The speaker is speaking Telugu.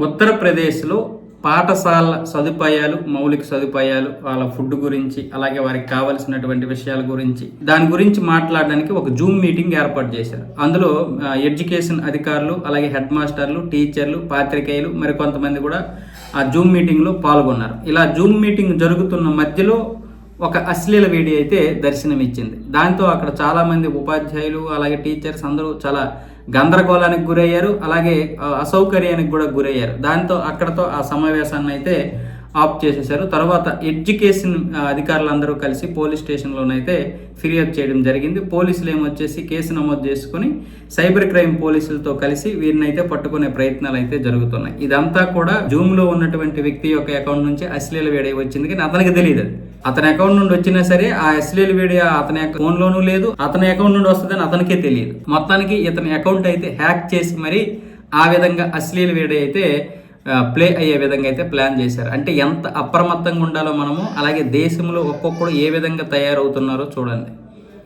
ఉత్తరప్రదేశ్లో పాఠశాల సదుపాయాలు మౌలిక సదుపాయాలు వాళ్ళ ఫుడ్ గురించి అలాగే వారికి కావలసినటువంటి విషయాల గురించి దాని గురించి మాట్లాడడానికి ఒక జూమ్ మీటింగ్ ఏర్పాటు చేశారు. అందులో ఎడ్యుకేషన్ అధికారులు అలాగే హెడ్ మాస్టర్లు టీచర్లు పాత్రికేయులు మరి కొంతమంది కూడా ఆ జూమ్ మీటింగ్లో పాల్గొన్నారు. ఇలా జూమ్ మీటింగ్ జరుగుతున్న మధ్యలో ఒక అశ్లీల వీడియో అయితే దర్శనమిచ్చింది. దాంతో అక్కడ చాలామంది ఉపాధ్యాయులు అలాగే టీచర్స్ అందరూ చాలా గందరగోళానికి గురయ్యారు. అలాగే అసౌకర్యానికి కూడా గురయ్యారు. దాంతో అక్కడతో ఆ సమావేశాన్ని అయితే ఆఫ్ చేసేశారు. తర్వాత ఎడ్యుకేషన్ అధికారులందరూ కలిసి పోలీస్ స్టేషన్లోనైతే ఫిర్యాదు చేయడం జరిగింది. పోలీసులు ఏమొచ్చేసి కేసు నమోదు చేసుకుని సైబర్ క్రైమ్ పోలీసులతో కలిసి వీరిని అయితే పట్టుకునే ప్రయత్నాలు అయితే జరుగుతున్నాయి. ఇదంతా కూడా జూమ్లో ఉన్నటువంటి వ్యక్తి యొక్క అకౌంట్ నుంచి అశ్లీల వీడియో వచ్చింది కానీ అతనికి తెలియదు. అతని అకౌంట్ నుండి వచ్చినా సరే ఆ అశ్లీల వీడియో అతని ఫోన్ లోనూ లేదు. అతని అకౌంట్ నుండి వస్తుందని అతనికే తెలియదు. మొత్తానికి ఇతని అకౌంట్ అయితే హ్యాక్ చేసి మరి ఆ విధంగా అశ్లీల వీడియో అయితే ప్లే అయ్యే విధంగా అయితే ప్లాన్ చేశారు. అంటే ఎంత అప్రమత్తంగా ఉండాలో మనము అలాగే దేశంలో ఒక్కొక్కడు ఏ విధంగా తయారవుతున్నారో చూడండి.